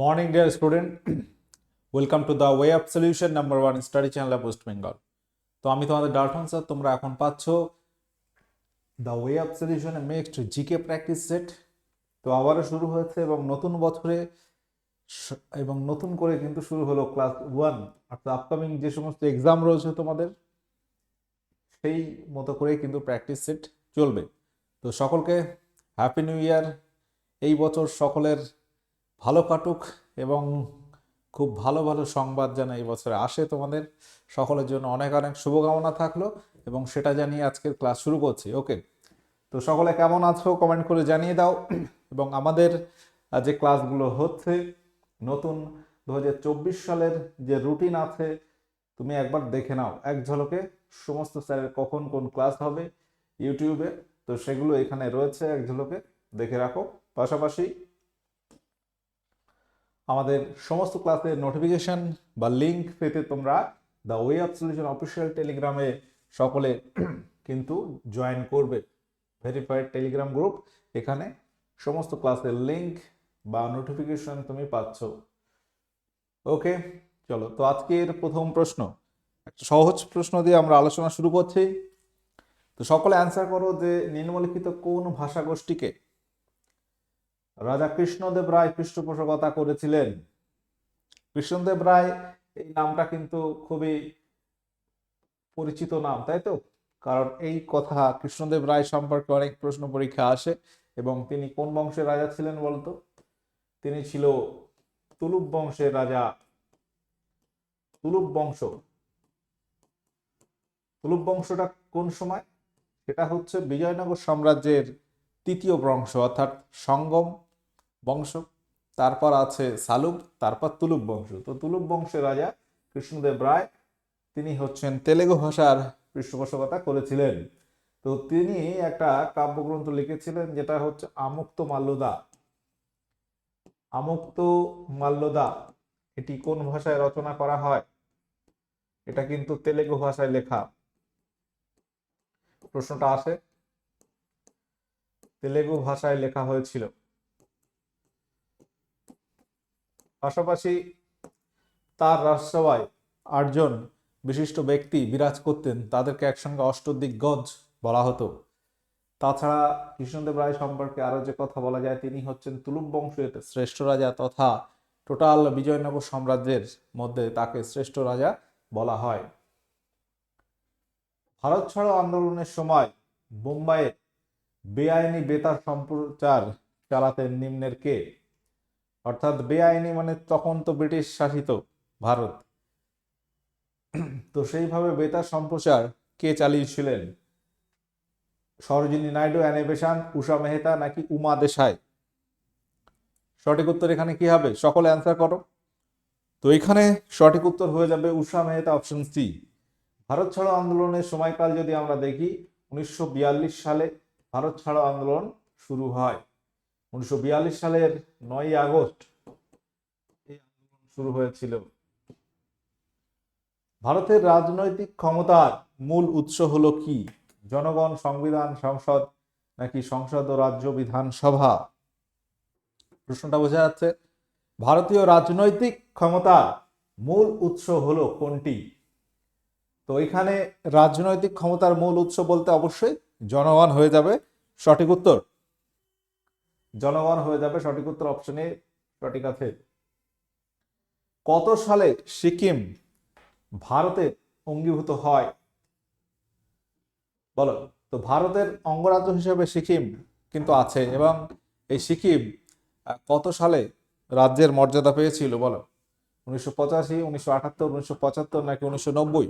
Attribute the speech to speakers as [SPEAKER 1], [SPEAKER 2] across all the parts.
[SPEAKER 1] Morning, dear student. Welcome to the Way Up Solution number one study channel of West Bengal. তো আমি তোমাদের Dalton sir তোমরা এখন পাচ্ছ the way of solution next GK practice set তো আবারও শুরু হয়েছে এবং নতুন বছরে এবং নতুন করে কিন্তু শুরু হলো ক্লাস ওয়ান অর্থাৎ আপকামিং যে সমস্ত এক্সাম রয়েছে তোমাদের সেই মতো করেই কিন্তু প্র্যাকটিস সেট চলবে তো সকলকে হ্যাপি নিউ ইয়ার এই বছর সকলের ভালো কাটুক এবং খুব ভালো ভালো সংবাদ যেন এই বছরে আসে তোমাদের সকলের জন্য অনেক অনেক শুভকামনা থাকল এবং সেটা জানিয়ে আজকের ক্লাস শুরু করছি। ওকে তো সকলে কেমন আছো কমেন্ট করে জানিয়ে দাও। এবং আমাদের যে ক্লাসগুলো হচ্ছে, নতুন দু হাজার চব্বিশ সালের যে রুটিন আছে, তুমি একবার দেখে নাও। এক ঝলকে সমস্ত স্যারের কখন কোন ক্লাস হবে, ইউটিউবে, তো সেগুলো এখানে রয়েছে। এক ঝলকে দেখে রাখো। পাশাপাশি আমাদের সমস্ত ক্লাসের নোটিফিকেশন বা লিঙ্ক পেতে তোমরা the way of solution official টেলিগ্রামে সকলে কিন্তু জয়েন করবে। ভেরিফাইড টেলিগ্রাম গ্রুপ এখানে সমস্ত ক্লাসের লিঙ্ক বা নোটিফিকেশন তুমি পাচ্ছ। ওকে চলো, তো আজকের প্রথম প্রশ্ন। একটা সহজ প্রশ্ন দিয়ে আমরা আলোচনা শুরু করছি। তো সকলে অ্যান্সার করো যে নিম্নলিখিত কোন ভাষা গোষ্ঠীকে রাজা কৃষ্ণদেব রায় পৃষ্ঠপোষকতা করেছিলেন। কৃষ্ণদেব রায়, এই নামটা কিন্তু খুবই পরিচিত নাম, তাই তো? কারণ এই কথা কৃষ্ণদেব রায় সম্পর্কে অনেক প্রশ্ন পরীক্ষা আসে, এবং তিনি কোন বংশের রাজা ছিলেন বলতো? তিনি ছিল তুলুপ বংশের রাজা, তুলুপ বংশ। তুলুপ বংশটা কোন সময়? সেটা হচ্ছে বিজয়নগর সাম্রাজ্যের তৃতীয় বংশ, অর্থাৎ সঙ্গম বংশ, তারপর আছে সালুব, তারপর তুলুপ বংশ। তো তুলুপ বংশের রাজা কৃষ্ণদেব রায়, তিনি হচ্ছেন তেলেগু ভাষার পৃষ্ঠপোষকতা করেছিলেন। তো তিনি একটা কাব্যগ্রন্থ লিখেছিলেন যেটা হচ্ছে আমুক্ত মাল্যদা। আমুক্ত মাল্যদা, এটি কোন ভাষায় রচনা করা হয়? এটা কিন্তু তেলেগু ভাষায় লেখা। প্রশ্নটা আসে। তেলেগু ভাষায় লেখা হয়েছিল। পাশাপাশি তার রাজসভায় আটজন বিশিষ্ট ব্যক্তি বিরাজ করতেন, তাদেরকে একসঙ্গে অষ্টদিগ্গজ বলা হতো। তাছাড়া কৃষ্ণদেব রায় সম্পর্কে আরও যে কথা বলা যায়, তিনি হচ্ছেন তুলুপ বংশের শ্রেষ্ঠ রাজা তথা টোটাল বিজয়নগর সাম্রাজ্যের মধ্যে তাকে শ্রেষ্ঠ রাজা বলা হয়। ভারত ছাড়ো আন্দোলনের সময় বোম্বাইয়ে বেআইনি বেতার সম্প্রচার চালাতেন নিম্নের কে? অর্থাৎ বেআইনি মানে তখন তো ব্রিটিশ শাসিত ভারত। তো সেইভাবে বেতার সম্প্রচার কে চালিয়েছিলেন? সরোজিনী নাইডু অ্যানিবেশন উষা মেহতা নাকি উমা দেশাই? সঠিক উত্তর এখানে কি হবে? সকলে অ্যান্সার করো। তো এখানে সঠিক উত্তর হয়ে যাবে উষা মেহতা অপশন সি ভারত ছাড়ো আন্দোলনের সময়কাল যদি আমরা দেখি, উনিশশো বিয়াল্লিশ সালে ভারত ছাড়ো আন্দোলন শুরু হয়। উনিশশো সালের নয়ই আগস্ট এই আন্দোলন শুরু হয়েছিল। ভারতের রাজনৈতিক ক্ষমতার মূল উৎস হলো কি? জনগণ, সংবিধান, সংসদ নাকি সংসদ ও রাজ্য বিধানসভা? প্রশ্নটা বোঝা যাচ্ছে। ভারতীয় রাজনৈতিক ক্ষমতার মূল উৎস হলো কোনটি? তো এখানে রাজনৈতিক ক্ষমতার মূল উৎস বলতে অবশ্যই জনগণ হয়ে যাবে। সঠিক উত্তর জনগণ হয়ে যাবে সঠিক উত্তর অপশনে সঠিক আছে কত সালে সিকিম ভারতে অঙ্গীভূত হয়? বলো, তো ভারতের অঙ্গরাজ্য হিসেবে সিকিম কিন্তু আছে এবং এই সিকিম কত সালে রাজ্যের মর্যাদা পেয়েছিল? বলো, উনিশশো পঁচাশি, উনিশশো আটাত্তর, উনিশশো পঁচাত্তর নাকি উনিশশো নব্বই?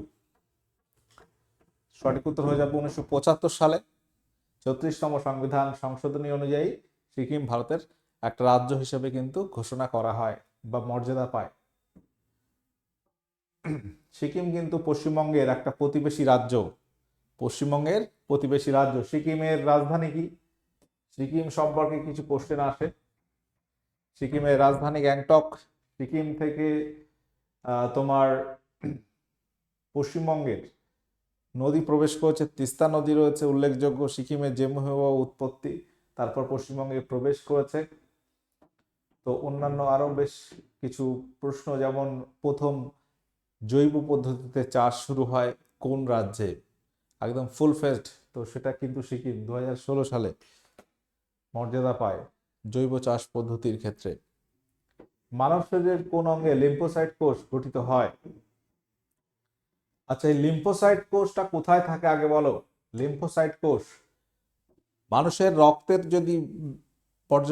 [SPEAKER 1] সঠিক উত্তর হয়ে যাবে উনিশশো পঁচাত্তর সালে। চৌত্রিশতম সংবিধান সংশোধনী অনুযায়ী সিকিম ভারতের একটা রাজ্য হিসেবে কিন্তু ঘোষণা করা হয় বা মর্যাদা পায়। সিকিম কিন্তু পশ্চিমবঙ্গের একটা প্রতিবেশী রাজ্য। পশ্চিমবঙ্গের প্রতিবেশী রাজ্য। সিকিমের রাজধানী কি? সিকিম সম্পর্কে কিছু কোশ্চেন আসে। সিকিমের রাজধানী গ্যাংটক। সিকিম থেকে তোমার পশ্চিমবঙ্গের নদী প্রবেশ করেছে। তিস্তা নদী রয়েছে, উল্লেখযোগ্য। সিকিমের জেমুহেওয়া উৎপত্তি। তারপর পশ্চিমবঙ্গে প্রবেশ করেছে। তো অন্যান্য আরও বেশ কিছু প্রশ্ন, যেমন প্রথম, জৈব পদ্ধতিতে চাষ শুরু হয় কোন রাজ্যে? একদম ফুল ফেস্ট তো সেটা কিন্তু সিকিম, দুহাজার ষোলো সালে মর্যাদা পায় জৈব চাষ পদ্ধতির ক্ষেত্রে। মানব শরীরের কোন অঙ্গে লিম্ফোসাইট কোষ গঠিত হয়? আচ্ছা এই লিম্ফোসাইট কোষটা কোথায় থাকে আগে বলো? লিম্ফোসাইট কোষ। মানুষের রক্তের যদি পর্য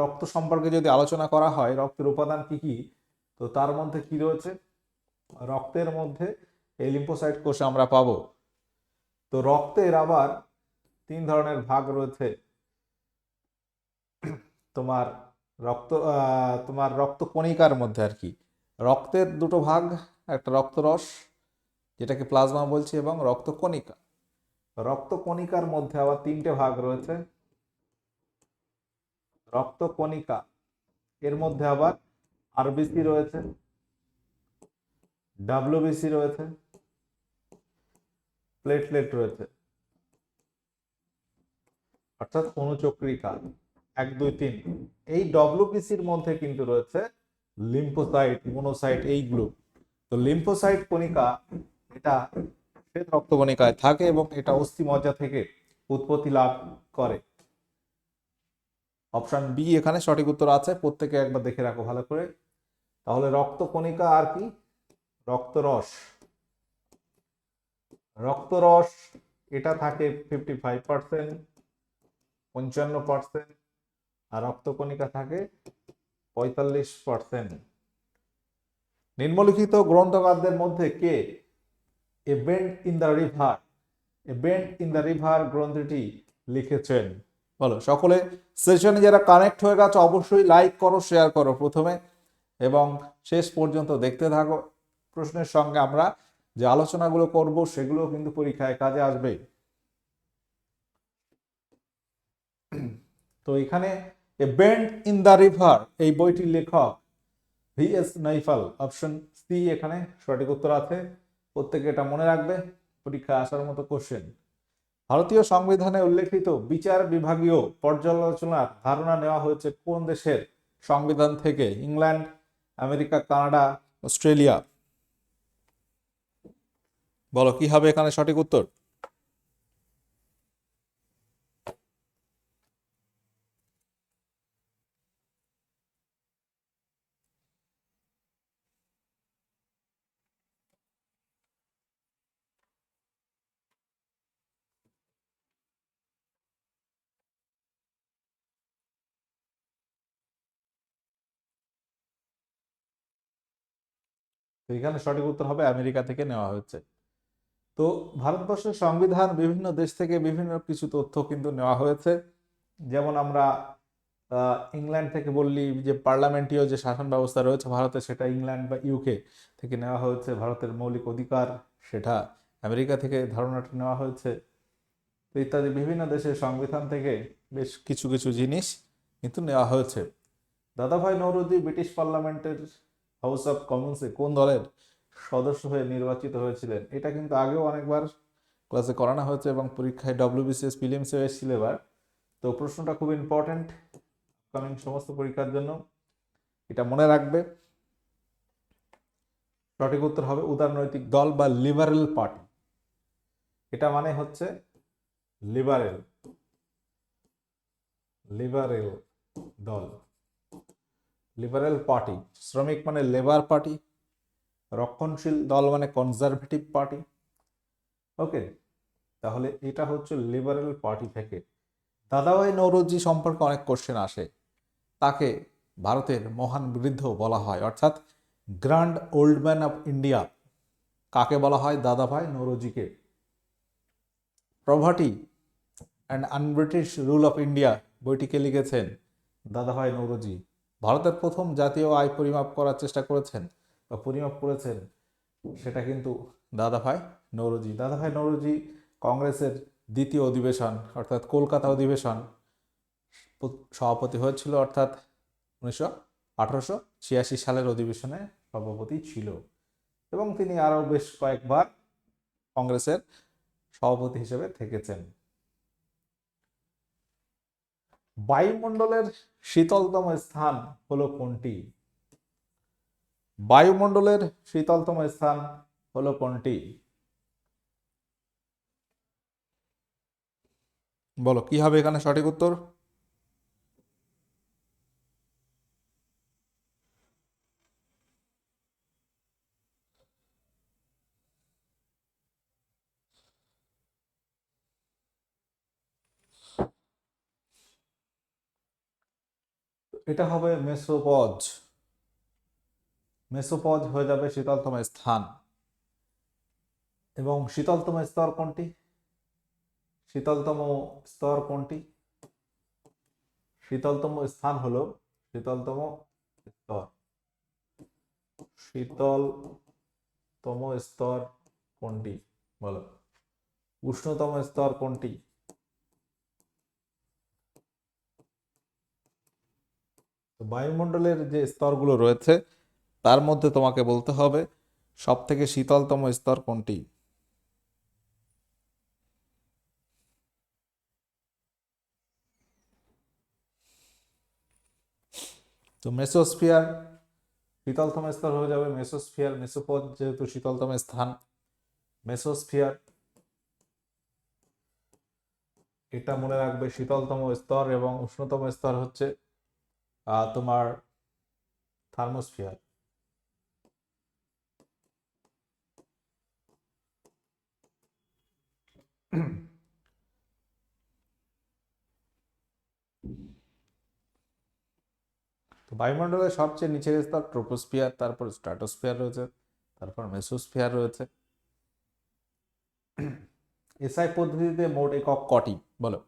[SPEAKER 1] রক্ত সম্পর্কে যদি আলোচনা করা হয়, রক্তের উপাদান কি কি, তো তার মধ্যে কি রয়েছে? রক্তের মধ্যে এই কোষ আমরা পাবো। তো রক্তের আবার তিন ধরনের ভাগ রয়েছে। তোমার রক্ত তোমার রক্ত কণিকার মধ্যে আর কি। রক্তের দুটো ভাগ, একটা রক্তরস, যেটাকে প্লাজমা বলছি, এবং রক্ত কণিকা রক্ত কণিকার মধ্যে আবার তিনটে ভাগ রয়েছে। রক্ত কণিকা এর মধ্যে আবার আরবিসি রয়েছে ডাব্লিউবিসি রয়েছে প্লেটলেট রয়েছে। অর্থাৎ অনুচক্রিকা, এক, দুই, তিন। এই ডব্লিউবিসির মধ্যে কিন্তু রয়েছে লিম্ফোসাইট মোনোসাইট এইগুলো তো লিম্ফোসাইট কণিকা, এটা শ্বেত রক্তকণিকায় থাকে এবং এটা অস্থিমজ্জা থেকে উৎপত্তি লাভ করে। অপশন বি এখানে সঠিক উত্তর আছে, প্রত্যেকে একবার দেখে রাখো ভালো করে। তাহলে রক্তকণিকা আর কি? রক্তরস। রক্তরস, এটা থাকে ফিফটি ফাইভ পার্সেন্ট পঞ্চান্ন পার্সেন্ট আর রক্তকণিকা থাকে পঁয়তাল্লিশ পার্সেন্ট নিম্নলিখিত গ্রন্থকারদের মধ্যে কে A Bend in the River A Bend in the River গ্রন্থটি লিখেছেন। বলো, সকলে সেশনে যারা কানেক্ট হয়ে গেছে, অবশ্যই লাইক করো শেয়ার করো প্রথমে। এবং শেষ পর্যন্ত দেখতে থাকো। প্রশ্নের সঙ্গে আমরা যে আলোচনাগুলো করব সেগুলো কিন্তু পরীক্ষায় কাজে আসবে। তো এখানে A Bend in the River এই বইটির লেখক V S Naipaul option C এখানে সঠিক উত্তর আছে। প্রত্যেকে এটা মনে রাখবে, পরীক্ষায় আসার মতো কোশ্চেন ভারতীয় সংবিধানে উল্লেখিত বিচার বিভাগীয় পর্যালোচনার ধারণা নেওয়া হয়েছে কোন দেশের? সংবিধান থেকে ইংল্যান্ড, আমেরিকা, কানাডা, অস্ট্রেলিয়া। বলো, কি হবে এখানে সঠিক উত্তর? এখানে সঠিক উত্তর হবে আমেরিকা থেকে নেওয়া হয়েছে। তো ভারতবর্ষের সংবিধান বিভিন্ন দেশ থেকে বিভিন্ন কিছু তথ্য কিন্তু নেওয়া হয়েছে। যেমন আমরা ইংল্যান্ড থেকে বললি যে পার্লামেন্টীয় যে শাসন ব্যবস্থা রয়েছে ভারতে, সেটা ইংল্যান্ড বা ইউকে থেকে নেওয়া হয়েছে। ভারতের মৌলিক অধিকার, সেটা আমেরিকা থেকে ধারণাটা নেওয়া হয়েছে। তো ইত্যাদি বিভিন্ন দেশের সংবিধান থেকে বেশ কিছু কিছু জিনিস কিন্তু নেওয়া হয়েছে। দাদাভাই নৌরুদি ব্রিটিশ পার্লামেন্টের হাউস অফ কমন্সে কোন দলের সদস্য হয়ে নির্বাচিত হয়েছিলেন? এটা কিন্তু আগেও অনেকবার ক্লাসে করানো হয়েছে এবং পরীক্ষায় ডব্লিউবিসিএস প্রিলিমসে এসেছিল এবার। তো প্রশ্নটা খুব ইম্পর্ট্যান্ট আপকামিং সমস্ত পরীক্ষার জন্য। এটা মনে রাখবে। সঠিক উত্তর হবে উদারনৈতিক দল বা লিবারেল পার্টি এটা মানে হচ্ছে লিবারেল লিবারেল দল। লিবারেল পার্টি, শ্রমিক মানে লেবার পার্টি, রক্ষণশীল দল মানে কনজারভেটিভ পার্টি। ওকে, তাহলে এটা হচ্ছে লিবারেল পার্টি থেকে। দাদাভাই নৌরজি সম্পর্কে অনেক কোশ্চেন আসে। তাকে ভারতের মহান বৃদ্ধ বলা হয়, অর্থাৎ grand old man of India. কাকে বলা হয়? Dadabhai নৌরজিকে। Poverty and UnBritish Rule of India বইটিকে লিখেছেন দাদাভাই নৌরজি। ভারতের প্রথম জাতীয় আয় পরিমাপ করার চেষ্টা করেছেন বা পরিমাপ করেছেন, সেটা কিন্তু দাদাভাই নৌরজি। দাদাভাই নৌরজি কংগ্রেসের দ্বিতীয় অধিবেশন, অর্থাৎ কলকাতা অধিবেশন, সভাপতি হয়েছিল অর্থাৎ উনিশশো আঠারোশো ছিয়াশি সালের অধিবেশনে সভাপতি ছিল। এবং তিনি আরও বেশ কয়েকবার কংগ্রেসের সভাপতি হিসেবে থেকেছেন। বায়ুমণ্ডলের শীতলতম স্থান হলো কোনটি? বায়ুমণ্ডলের শীতলতম স্থান হলো কোনটি? বলো, কি হবে এখানে সঠিক উত্তর? এটা হবে মেসোপজ। মেসোপজ হয়ে যাবে শীতলতম স্থান। এবং শীতলতম স্তর কোনটি? শীতলতম স্তর কোনটি? শীতলতম স্থান হলো শীতলতম স্তর। শীতলতম স্তর কোনটি? বলো। উষ্ণতম স্তর কোনটি? বায়ুমণ্ডলের যে স্তরগুলো রয়েছে, তার মধ্যে তোমাকে বলতে হবে সব থেকে শীতলতম স্তর কোনটি? তো মেসোস্ফিয়ার শীতলতম স্তর হয়ে যাবে মেসোস্ফিয়ার মেসোপদ যেহেতু শীতলতম স্থান, মেসোস্ফিয়ার এটা মনে রাখবে শীতলতম স্তর এবং উষ্ণতম স্তর হচ্ছে তোমার থার্মোস্ফিয়ার। তো বায়ুমণ্ডলের সবচেয়ে নিচের স্তর ট্রোপোস্ফিয়ার, তারপর স্ট্র্যাটোস্ফিয়ার রয়েছে, তারপর মেসোস্ফিয়ার রয়েছে। এসআই পদ্ধতিতে মোট একক কটি? বলো।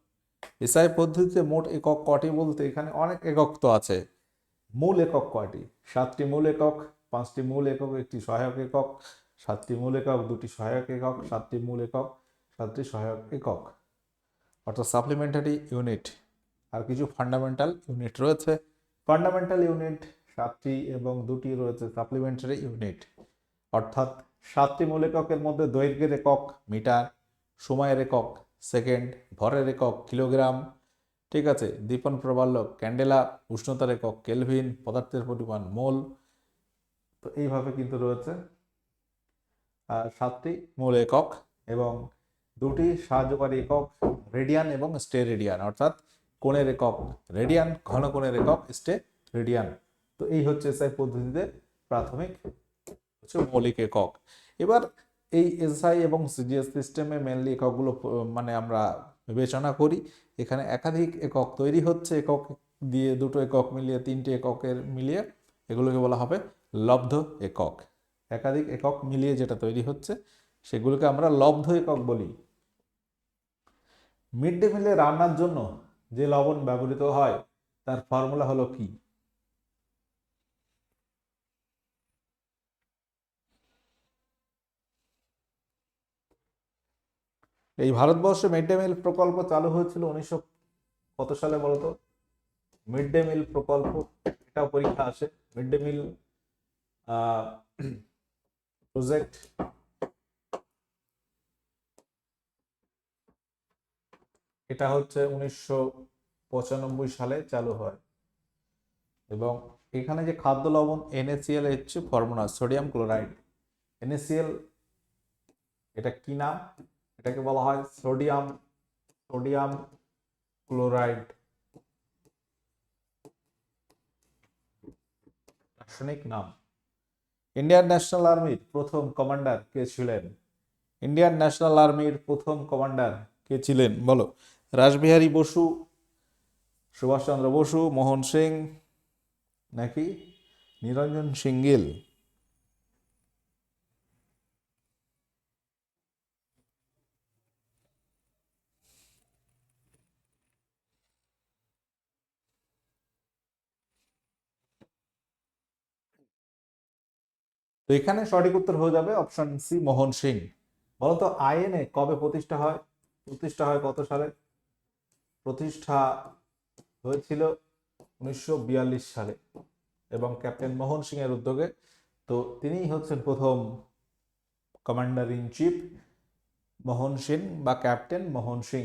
[SPEAKER 1] এসআই পদ্ধতিতে মোট একক কটি বলতে এখানে অনেক একক তো আছে। মূল একক কয়টি? সাতটি মূল একক, পাঁচটি মূল একক, একটি সহায়ক একক, সাতটি মূল একক, দুটি সহায়ক একক, সাতটি মূল একক, সাতটি সহায়ক একক। অর্থাৎ সাপ্লিমেন্টারি ইউনিট আর কিছু ফান্ডামেন্টাল ইউনিট রয়েছে। ফান্ডামেন্টাল ইউনিট সাতটি এবং দুটি রয়েছে সাপ্লিমেন্টারি ইউনিট অর্থাৎ সাতটি মূল এককের মধ্যে দৈর্ঘ্যের একক, মিটার, সময়ের একক সেকেন্ড ভরের একক কিলোগ্রাম। ঠিক আছে, দীপন প্রবাল্য, ক্যান্ডেলা, উষ্ণতার একক কেলভিন, পদার্থের পরিমাণ মোল। তো এইভাবে কিন্তু রয়েছে। সাতটি মূল একক এবং দুটি সাহায্যকারী একক রেডিয়ান এবং স্টে রেডিয়ান, অর্থাৎ কোণের একক রেডিয়ান, ঘন কোণের একক স্টে রেডিয়ান। তো এই হচ্ছে এসআই পদ্ধতিতে প্রাথমিক হচ্ছে মৌলিক একক। এবার এই এসআই এবং সিজিএস সিস্টেমে মেনলি এককগুলো মানে আমরা বিবেচনা করি। এখানে একাধিক একক তৈরি হচ্ছে, একক দিয়ে দুটো একক মিলিয়ে তিনটে এককের মিলিয়ে এগুলোকে বলা হবে লব্ধ একক। একাধিক একক মিলিয়ে যেটা তৈরি হচ্ছে, সেগুলোকে আমরা লব্ধ একক বলি। মিড ডে মিলে রান্নার জন্য যে লবণ ব্যবহৃত হয়, তার ফর্মুলা হলো কি? এই ভারতবর্ষে মিড ডে মিল প্রকল্প চালু হয়েছিল উনিশশো কত সালে বলতো? মিড ডে মিল প্রকল্প, এটাও পরীক্ষা আসে। মিড ডে মিল প্রজেক্ট এটা হচ্ছে উনিশশো পঁচানব্বই সালে চালু হয়। এবং এখানে যে খাদ্য লবণ NaCl হচ্ছে ফর্মুলা সোডিয়াম ক্লোরাইড NaCl এটা কি নাম? এটাকে বলা হয় সোডিয়াম সোডিয়াম ক্লোরাইড। রাসায়নিক নাম। ইন্ডিয়ান ন্যাশনাল আর্মির প্রথম কমান্ডার কে ছিলেন? ইন্ডিয়ান ন্যাশনাল আর্মির প্রথম কমান্ডার কে ছিলেন? বলো। রাসবিহারী বসু, সুভাষচন্দ্র বসু, মোহন সিং নাকি? নিরঞ্জন সিঙ্গেল। এখানে সঠিক উত্তর হয়ে যাবে অপশন সি মোহন সিং। বলতো আইএনএ কবে প্রতিষ্ঠা হয়? প্রতিষ্ঠা হয় কত সালে? প্রতিষ্ঠা হয়েছিল উনিশশো বিয়াল্লিশ সালে এবং ক্যাপ্টেন মোহন সিং এর উদ্যোগে। তো তিনিই হচ্ছেন প্রথম commander in chief Mohan Singh বা ক্যাপ্টেন মোহন সিং।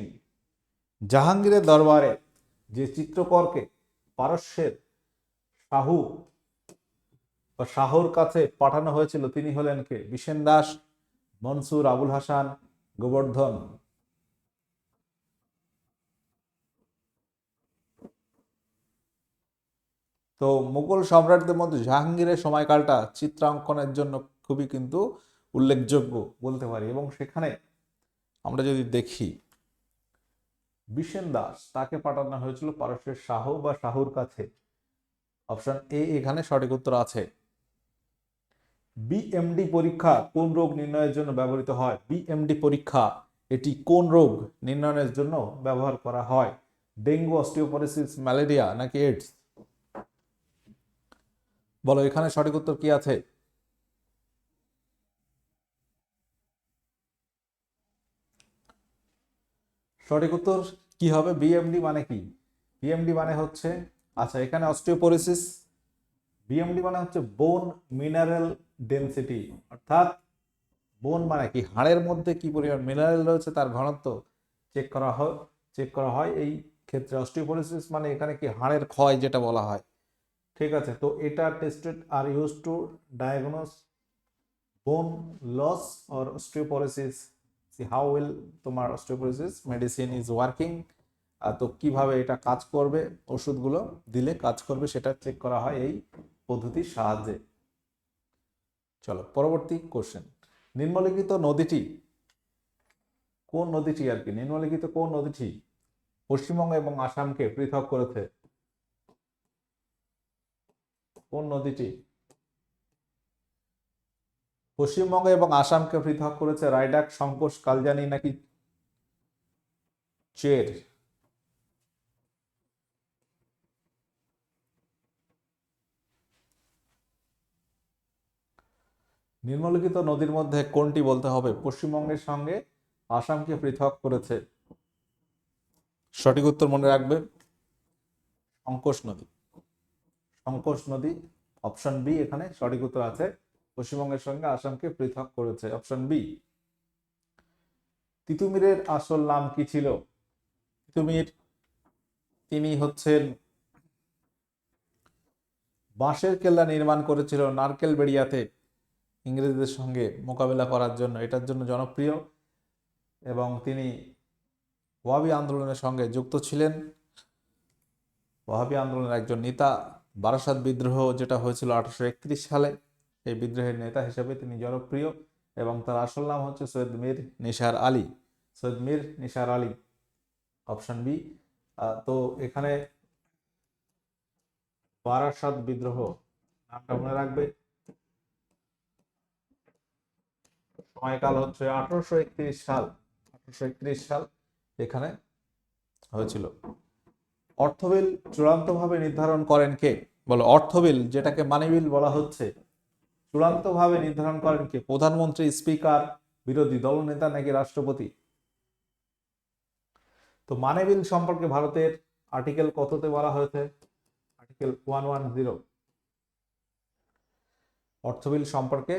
[SPEAKER 1] জাহাঙ্গীরের দরবারে যে চিত্রকরকে, পারস্যের শাহু বা শাহর কাছে পাঠানো হয়েছিল তিনি হলেন কে? বিশেন দাস, মনসুর, আবুল হাসান, গোবর্ধন। তো মুঘল সম্রাটদের মধ্যে জাহাঙ্গীরের সময়কালটা চিত্রাঙ্কনের জন্য খুবই কিন্তু উল্লেখযোগ্য বলতে পারি। এবং সেখানে আমরা যদি দেখি, বিশেন দাস তাকে পাঠানো হয়েছিল পারস্যের শাহ বা শাহুর কাছে। অপশন এ এখানে সঠিক উত্তর আছে। বিএমডি পরীক্ষা কোন রোগ নির্ণয়ের জন্য ব্যবহৃত হয়? বিএমডি পরীক্ষা, এটি কোন রোগ নির্ণয়ের জন্য ব্যবহার করা হয়? ডেঙ্গু, অস্টিওপোরোসিস, ম্যালেরিয়া নাকি এইডস বলো, এখানে সঠিক উত্তর কি আছে? সঠিক উত্তর কি হবে? বিএমডি মানে কি? বিএমডি মানে হচ্ছে আচ্ছা এখানে অস্টিওপোরোসিস বিএমডি মানে হচ্ছে বোন মিনারেল ডেনসিটি অর্থাৎ বোন মানে কি? হাড়ের মধ্যে কি পরিমাণ মিনারেল রয়েছে তার ঘনত্ব চেক করা হয় চেক করা হয়। এই ক্ষেত্রে অস্টিওপোরোসিস মানে এখানে কি? হাড়ের ক্ষয় যেটা বলা হয়। ঠিক আছে? তো এটা tested are use to diagnose bone loss or osteoporosis see how will তোমার অস্টিওপোরোসিস মেডিসিন ইজ ওয়ার্কিং তো কীভাবে এটা কাজ করবে? ওষুধগুলো দিলে কাজ করবে, সেটা চেক করা হয়। এই পদ্ধতির সাহায্যে। চলো, পরবর্তী কোশ্চেন নিম্নলিখিত নদীটি কোন নদীটি আর কি? নিম্নলিখিত কোন নদীটি পশ্চিমবঙ্গ এবং আসামকে পৃথক করেছে? কোন নদীটি পশ্চিমবঙ্গ এবং আসামকে পৃথক করেছে? রাইডাক সংকোষ কালজানি নাকি চের? নিম্নলিখিত নদীর মধ্যে কোনটি বলতে হবে? পশ্চিমবঙ্গের সঙ্গে আসামকে পৃথক করেছে। সঠিক উত্তর মনে রাখবে? সংকোষ নদী। সংকোষ নদী অপশন বি এখানে সঠিক উত্তর আছে। পশ্চিমবঙ্গের সঙ্গে আসামকে পৃথক করেছে। অপশন বি তিতুমিরের আসল নাম কি ছিল? তিতুমির, তিনি হচ্ছেন বাঁশের কেল্লা নির্মাণ করেছিল নারকেল বেড়িয়াতে ইংরেজদের সঙ্গে মোকাবেলা করার জন্য, এটার জন্য জনপ্রিয়। এবং তিনি ওয়াবি আন্দোলনের সঙ্গে যুক্ত ছিলেন। ওয়াহাবি আন্দোলনের একজন নেতা, বারাসাত বিদ্রোহ যেটা হয়েছিল আঠারোশো একত্রিশ সালে এই বিদ্রোহের নেতা হিসেবে তিনি জনপ্রিয়। এবং তার আসল নাম হচ্ছে Syed Mir Nisar Ali. Syed Mir Nisar Ali, option B. তো এখানে বারাসাত বিদ্রোহ, নামটা মনে রাখবে। সময়কাল হচ্ছে আঠারোশো একত্রিশ সাল। আঠারোশো একত্রিশ সাল এখানে হয়েছিল। অর্থবিল চূড়ান্তভাবে নির্ধারণ করেন কে? বলো, অর্থবিল যেটাকে মানি বিল হচ্ছে, চূড়ান্তভাবে নির্ধারণ করেন কে? প্রধানমন্ত্রী, স্পিকার, বিরোধী দলনেতা নাকি রাষ্ট্রপতি? তো মানে বিল সম্পর্কে ভারতের আর্টিকেল কততে বলা হয়েছে? আর্টিকেল ওয়ান ওয়ান জিরো অর্থবিল সম্পর্কে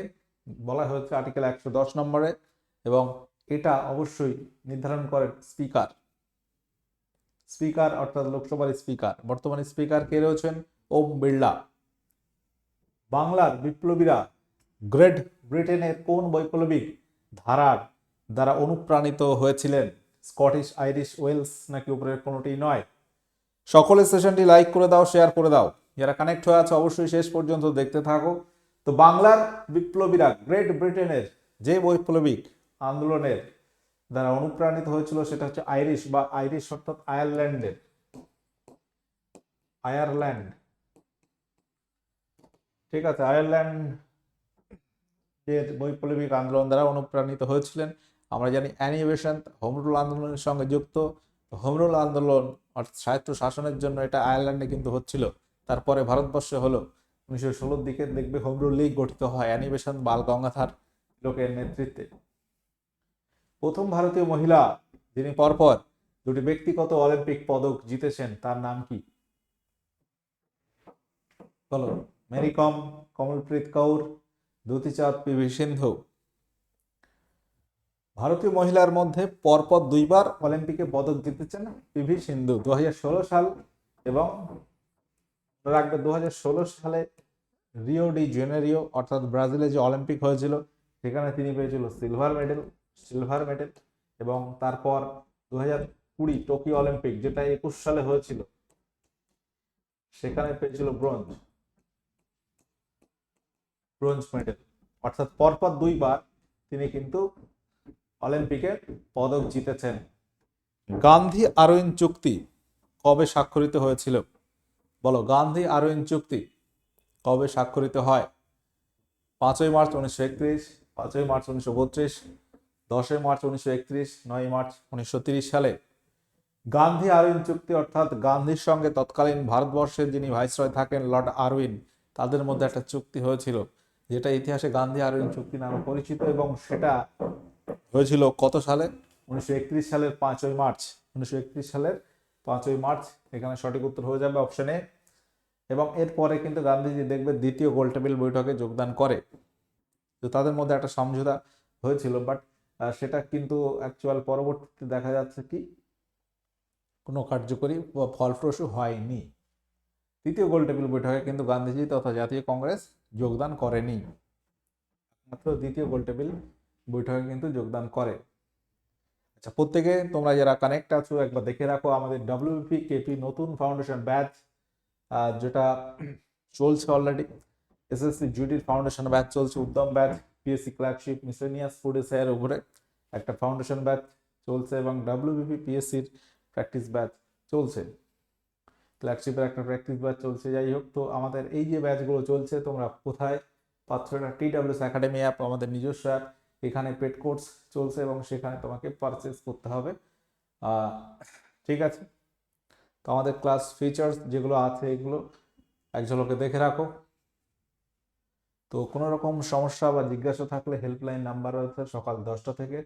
[SPEAKER 1] বলা হয়েছে আর্টিকেল একশো দশ নম্বরে এবং এটা অবশ্যই নির্ধারণ করেন স্পিকার। স্পিকার অর্থাৎ লোকসভার স্পিকার। বর্তমানে স্পিকার কে রয়েছেন? ওম বিড়লা। বাংলার বিপ্লবীরা গ্রেট ব্রিটেনের কোন বৈপ্লবিক ধারার দ্বারা অনুপ্রাণিত হয়েছিলেন? স্কটিশ, আইরিশ, ওয়েলস নাকি উপরের কোনোটি নয়? সকলে সেশনটি লাইক করে দাও, শেয়ার করে দাও। যারা কানেক্ট হয়ে আছে, অবশ্যই শেষ পর্যন্ত দেখতে থাকো। তো বাংলার বিপ্লবীরা গ্রেট ব্রিটেনের যে বৈপ্লবিক আন্দোলনের দ্বারা অনুপ্রাণিত হয়েছিল সেটা হচ্ছে আইরিশ বা আইরিশ অর্থাৎ আয়ারল্যান্ডের আয়ারল্যান্ড ঠিক আছে আয়ারল্যান্ড এর বৈপ্লবিক আন্দোলন দ্বারা অনুপ্রাণিত হয়েছিলেন। আমরা জানি অ্যানিমেশন হোমরুল আন্দোলনের সঙ্গে যুক্ত। হোমরুল আন্দোলন অর্থাৎ সাহিত্য শাসনের জন্য এটা আয়ারল্যান্ডে কিন্তু হচ্ছিল। তারপরে ভারতবর্ষে হলো উনিশশো ষোলোর দিকে দেখবে হোমরুল লীগ গঠিত হয় অ্যানিমেশন বাল গঙ্গাধার লোকের নেতৃত্বে। প্রথম ভারতীয় মহিলা যিনি পরপর দুটি ব্যক্তিগত অলিম্পিক পদক জিতেছেন, তার নাম কি? বলো মেরি কম কমলপ্রীত কৌর, দ্যুতিচাঁদ পি ভি সিন্ধু। ভারতীয় মহিলার মধ্যে পরপর দুইবার অলিম্পিকে পদক জিতেছেন পিভি সিন্ধু দু হাজার ষোলো সাল এবং মনে রাখবে দু সালে রিও ডি জেনেরিও অর্থাৎ ব্রাজিলে যে অলিম্পিক হয়েছিল, সেখানে তিনি পেয়েছিল সিলভার মেডেল সিলভার মেডেল এবং তারপর দু কুড়ি টোকিও অলিম্পিক যেটা একুশ সালে হয়েছিল, সেখানে পেয়েছিল ব্রোঞ্জ ব্রোঞ্জ মেডেল অর্থাৎ পরপর দুইবার তিনি কিন্তু অলিম্পিকে পদক জিতেছেন। গান্ধী আরোইন চুক্তি কবে স্বাক্ষরিত হয়েছিল? বলো, গান্ধী আরোইন চুক্তি কবে স্বাক্ষরিত হয়? পাঁচই মার্চ উনিশশো একত্রিশ, পাঁচই মার্চ উনিশশো বত্রিশ, দশই মার্চ উনিশশো একত্রিশ নয় মার্চ উনিশশো তিরিশ সালে। গান্ধী আরউইন চুক্তি অর্থাৎ গান্ধীর সঙ্গে তৎকালীন ভারতবর্ষের যিনি ভাইসরয় থাকেন লর্ড আরউইন, তাদের মধ্যে একটা চুক্তি হয়েছিল, যেটা ইতিহাসে গান্ধী আরউইন চুক্তি নামে পরিচিত এবং সেটা হয়েছিল কত সালে? উনিশশো একত্রিশ সালের পাঁচই মার্চ, উনিশশো একত্রিশ সালের পাঁচই মার্চ, এখানে সঠিক উত্তর হয়ে যাবে অপশানে এবং এরপরে কিন্তু গান্ধীজি দেখবে দ্বিতীয় গোলটেবিল বৈঠকে যোগদান করে। তো তাদের মধ্যে একটা সমঝোতা হয়েছিল বাট সেটা কিন্তু অ্যাকচুয়াল পরবর্তীতে দেখা যাচ্ছে কি, কোনো কার্যকরী ফলপ্রসূ হয়নি। তৃতীয় গোলটেবিল বৈঠকে কিন্তু গান্ধীজি তথা জাতীয় কংগ্রেস যোগদান করেনি। মাত্র দ্বিতীয় গোলটেবিল বৈঠকে কিন্তু যোগদান করে। আচ্ছা প্রত্যেকে তোমরা যারা কানেক্ট আছো, একবার দেখে রাখো আমাদের ডাব্লিউপি কেপি নতুন ফাউন্ডেশন ব্যাচ যেটা চলছে অলরেডি এসএসসি জুডির ফাউন্ডেশন ব্যাচ চলছে, উদ্যম batch PSC clerkship miscellaneous food এর উপরে একটা ফাউন্ডেশন ব্যাচ চলছে এবং ডাব্লিউবিপি পিএসসির প্র্যাকটিস ব্যাচ চলছে। ক্লার্কশিপের একটা প্র্যাকটিস ব্যাচ চলছে, যাই হোক, তো আমাদের এই যে ব্যাচগুলো চলছে, তোমরা কোথায় পাচ্ছ এটা? টি ডাব্লিউএস একাডেমি অ্যাপ আমাদের নিজস্ব অ্যাপ এখানে পেড কোর্স চলছে এবং সেখানে তোমাকে পারচেস করতে হবে। ঠিক আছে? তো আমাদের ক্লাস ফিচার্স যেগুলো আছে এগুলো এক ঝলকে দেখে রাখো। তো কোনো রকম সমস্যা বা জিজ্ঞাসা থাকলে হেল্পলাইন নাম্বার আছে, সকাল দশটা থেকে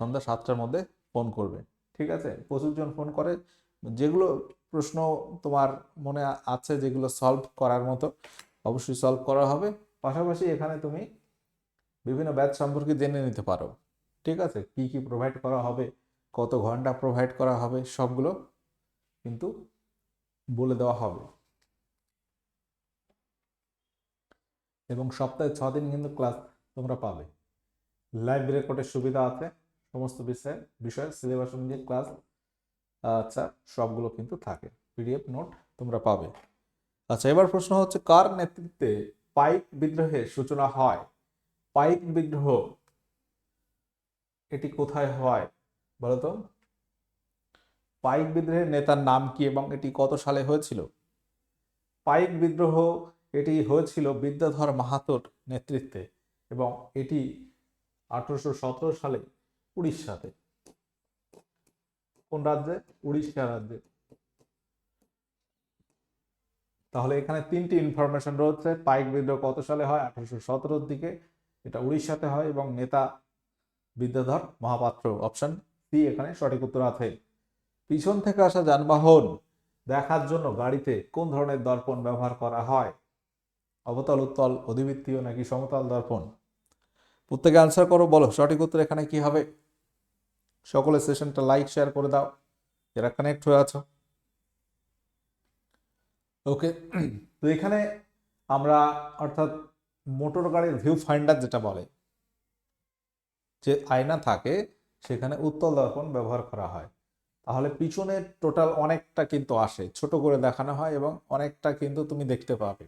[SPEAKER 1] সন্ধ্যা সাতটার মধ্যে ফোন করবে। ঠিক আছে? প্রচুরজন ফোন করে। যেগুলো প্রশ্ন তোমার মনে আছে যেগুলো সলভ করার মতো, অবশ্যই সলভ করা হবে। পাশাপাশি এখানে তুমি বিভিন্ন ব্যাচ সম্পর্কে জেনে নিতে পারো। ঠিক আছে? কি কি প্রোভাইড করা হবে? কত ঘণ্টা প্রোভাইড করা হবে? সবগুলো কিন্তু বলে দেওয়া হবে। এবং সপ্তাহে ছ দিন কিন্তু ক্লাস তোমরা পাবে। লাইভ রেকর্ডের সুবিধা আছে। সমস্ত বিষয়ে, বিষয় সিলেবাস অনুযায়ী ক্লাস আচ্ছা সবগুলো কিন্তু থাকে। পিডিএফ নোট তোমরা পাবে। আচ্ছা এবার প্রশ্ন হচ্ছে, কার নেতৃত্বে পাইক বিদ্রোহের সূচনা হয়? পাইক বিদ্রোহ এটি কোথায় হয় বলতো? পাইক বিদ্রোহের নেতার নাম কি এবং এটি কত সালে হয়েছিল? পাইক বিদ্রোহ এটি হয়েছিল বিদ্যাধর মাহাতোর নেতৃত্বে এবং এটি আঠারোশো সতেরো সালে উড়িষ্যাতে। কোন রাজ্যে? উড়িষ্যা রাজ্যে। তাহলে এখানে তিনটি ইনফরমেশন রয়েছে। পাইক বিদ্রোহ কত সালে হয়? আঠারোশো সতেরোর দিকে এটা উড়িষ্যাতে হয় এবং নেতা বিদ্যাধর মহাপাত্র অপশন সি এখানে সঠিক উত্তর আছে। পিছন থেকে আসা যানবাহন দেখার জন্য গাড়িতে কোন ধরনের দর্পণ ব্যবহার করা হয়? অবতল, উত্তল, অধিবৃত্তীয় নাকি সমতল দর্পণ? প্রত্যেকে আনসার করো, বলো, সঠিক উত্তর এখানে কি হবে? সকলে সেশনটা লাইক শেয়ার করে দাও, যারা কানেক্ট হয়ে আছো। ওকে তো এখানে আমরা অর্থাৎ মোটর গাড়ির ভিউ ফাইন্ডার যেটা বলে, যে আয়না থাকে, সেখানে উত্তল দর্পণ ব্যবহার করা হয়। তাহলে পিছনের টোটাল অনেকটা কিন্তু আসে, ছোট করে দেখানো হয় এবং অনেকটা কিন্তু তুমি দেখতে পাবে।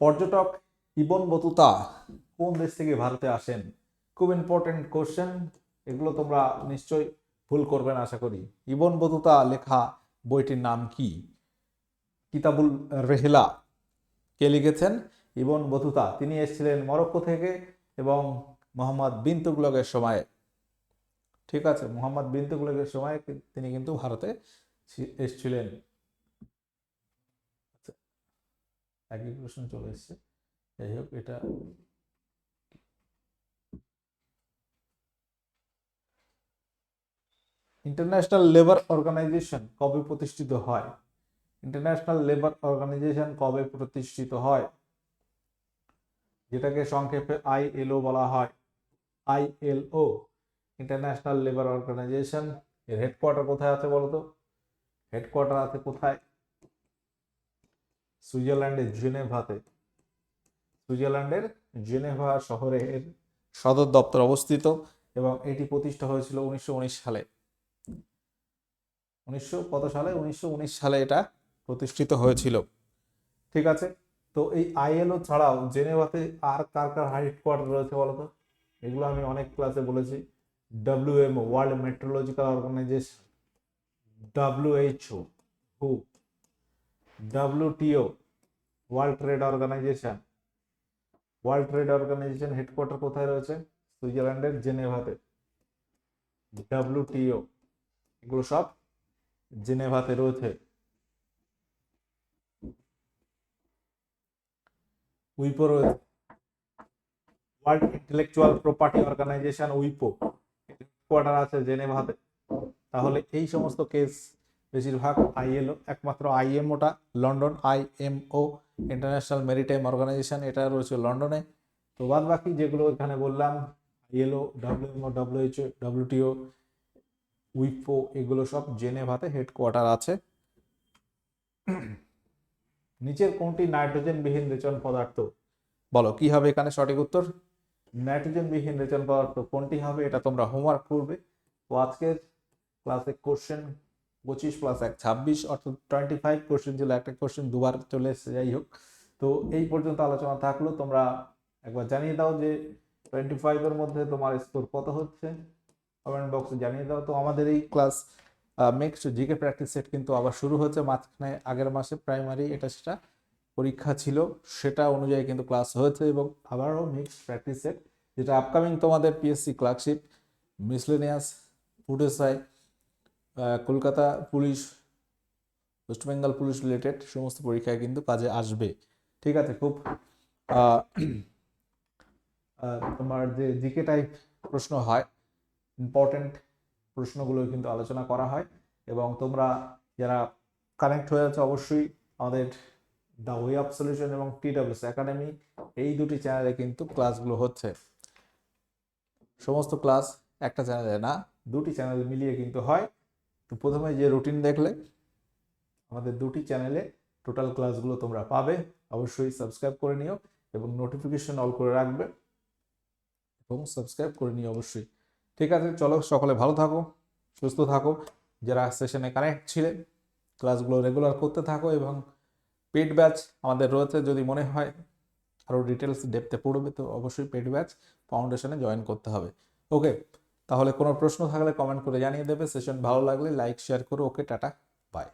[SPEAKER 1] পর্যটক ইবন বতুতা কোন দেশ থেকে ভারতে আসেন? খুব ইম্পর্টেন্ট কোশ্চেন এগুলো তোমরা নিশ্চয়ই ভুল করবেন আশা করি। ইবন বতুতা লেখা বইটির নাম কি? কিতাবুল রেহলা। কে লিখেছেন? Ibn Battuta. তিনি এসেছিলেন মরক্কো থেকে এবং মোহাম্মদ বিন তুগলকের সময়ে। ঠিক আছে মোহাম্মদ বিন তুগলকের সময় তিনি কিন্তু ভারতে এসেছিলেন। আচ্ছা, একই প্রশ্ন চলে এসছে। যাই হোক এটা ইন্টারন্যাশনাল লেবার অর্গানাইজেশন কবে প্রতিষ্ঠিত হয়? ইন্টারন্যাশনাল লেবার অর্গানাইজেশন কবে প্রতিষ্ঠিত হয়? যেটাকে সংক্ষেপে আইএলও বলা হয়। আইএলও ইন্টারন্যাশনাল লেবার অর্গানাইজেশন এর হেডকোয়ার্টার কোথায় আছে বলতো? হেডকোয়ার্টার আছে কোথায়? সুইজারল্যান্ডের জেনেভাতে। সুইজারল্যান্ডের জেনেভা শহরে এর সদর দপ্তর অবস্থিত এবং এটি প্রতিষ্ঠা হয়েছিল উনিশশো উনিশ সালে। উনিশশো কত সালে? উনিশশো উনিশ সালে এটা প্রতিষ্ঠিত হয়েছিল। ঠিক আছে? তো এই আইএলও ছাড়াও জেনেভাতে আর কার কার হেডকোয়ার্টার রয়েছে বলতো? এগুলো আমি অনেক ক্লাসে বলেছি। WMO, World Meteorological Organization, WHO, who, WTO, World Trade Organization. World Trade Organization headquarter কোথায় রয়েছে? সুইজারল্যান্ডের জেনেভাতে। ডাব্লিউটিও, এগুলো সব জেনেভাতে রয়েছে। উইপো রয়েছে। ওয়ার্ল্ড ইন্টেলেকচুয়াল প্রপার্টি অর্গানাইজেশন উইপো। কোয়ার্টার আছে জেনেভাতে। তাহলে এই সমস্ত কেস বেশিরভাগ আইএলও একমাত্র আইএমওটা London IMO International Maritime Organization এটা রয়েছে লন্ডনে। তো বাদ বাকি যেগুলো এখানে বললাম আইএলও ডাব্লিউএমও ডাব্লিউএইচও ডাব্লিউটিও উইপো, এগুলো সব জেনেভাতে হেডকোয়ার্টার আছে। নিচের কোনটি নাইট্রোজেনবিহীন রেচন পদার্থ? বলো কি হবে এখানে সঠিক উত্তর? নাইট্রোজেনবিহীন রেচন পদার্থ কোনটি হবে এটা তোমরা হোমওয়ার্ক করবে। তো আজকের ক্লাসে কোশ্চেন পঁচিশ প্লাস এক ছাব্বিশ অর্থাৎ টোয়েন্টি ফাইভ কোশ্চেন ছিল একটা কোশ্চেন দুবার চলে এসেছে যাই হোক। তো এই পর্যন্ত আলোচনা থাকল তোমরা একবার জানিয়ে দাও যে টোয়েন্টি ফাইভের মধ্যে তোমার স্কোর কত হচ্ছে। কমেন্ট বক্সে জানিয়ে দাও। তো আমাদের এই class next GK practice set কিন্তু আবার শুরু হচ্ছে মাঝখানে আগের মাসে প্রাইমারি এটা সেটা পরীক্ষা ছিল, সেটা অনুযায়ী কিন্তু ক্লাস হয়েছে এবং আবারও নেক্সট প্র্যাকটিস সেট যেটা আপকামিং তোমাদের PSC clerkship miscellaneous food SI Kolkata police West Bengal police related সমস্ত পরীক্ষায় কিন্তু কাজে আসবে। ঠিক আছে, খুব তোমার যে জিকে টাইপ প্রশ্ন হয় ইম্পর্টেন্ট প্রশ্নগুলো কিন্তু আলোচনা করা হয় এবং তোমরা যারা কানেক্ট হয়ে আছে অবশ্যই আমাদের দ্য ওয়ে অফ সলিউশন এবং টিডাব্লিউএস একাডেমি এই দুটি চ্যানেলে কিন্তু ক্লাসগুলো হচ্ছে। সমস্ত ক্লাস একটা চ্যানেলে না, দুটি চ্যানেল মিলিয়ে কিন্তু হয়। তো প্রথমে যে রুটিন দেখলে, আমাদের দুটি চ্যানেলে টোটাল ক্লাসগুলো তোমরা পাবে। অবশ্যই সাবস্ক্রাইব করে নিও এবং নোটিফিকেশন অল করে রাখবে। এবং সাবস্ক্রাইব করে নিও অবশ্যই। ঠিক আছে, চলো সকলে ভালো থাকো, সুস্থ থাকো। যারা সেশনে কানেক্ট ছিলেন ক্লাসগুলো রেগুলার করতে থাকো এবং পেড ব্যাচ আমাদের রয়েছে, যদি মনে হয় আরও ডিটেলস ডেপতে পড়বে, তো অবশ্যই পেড ব্যাচ ফাউন্ডেশনে জয়েন করতে হবে। ওকে তাহলে কোনো প্রশ্ন থাকলে কমেন্ট করে জানিয়ে দেবে। সেশন ভালো লাগলে লাইক শেয়ার করো। ওকে টাটা বাই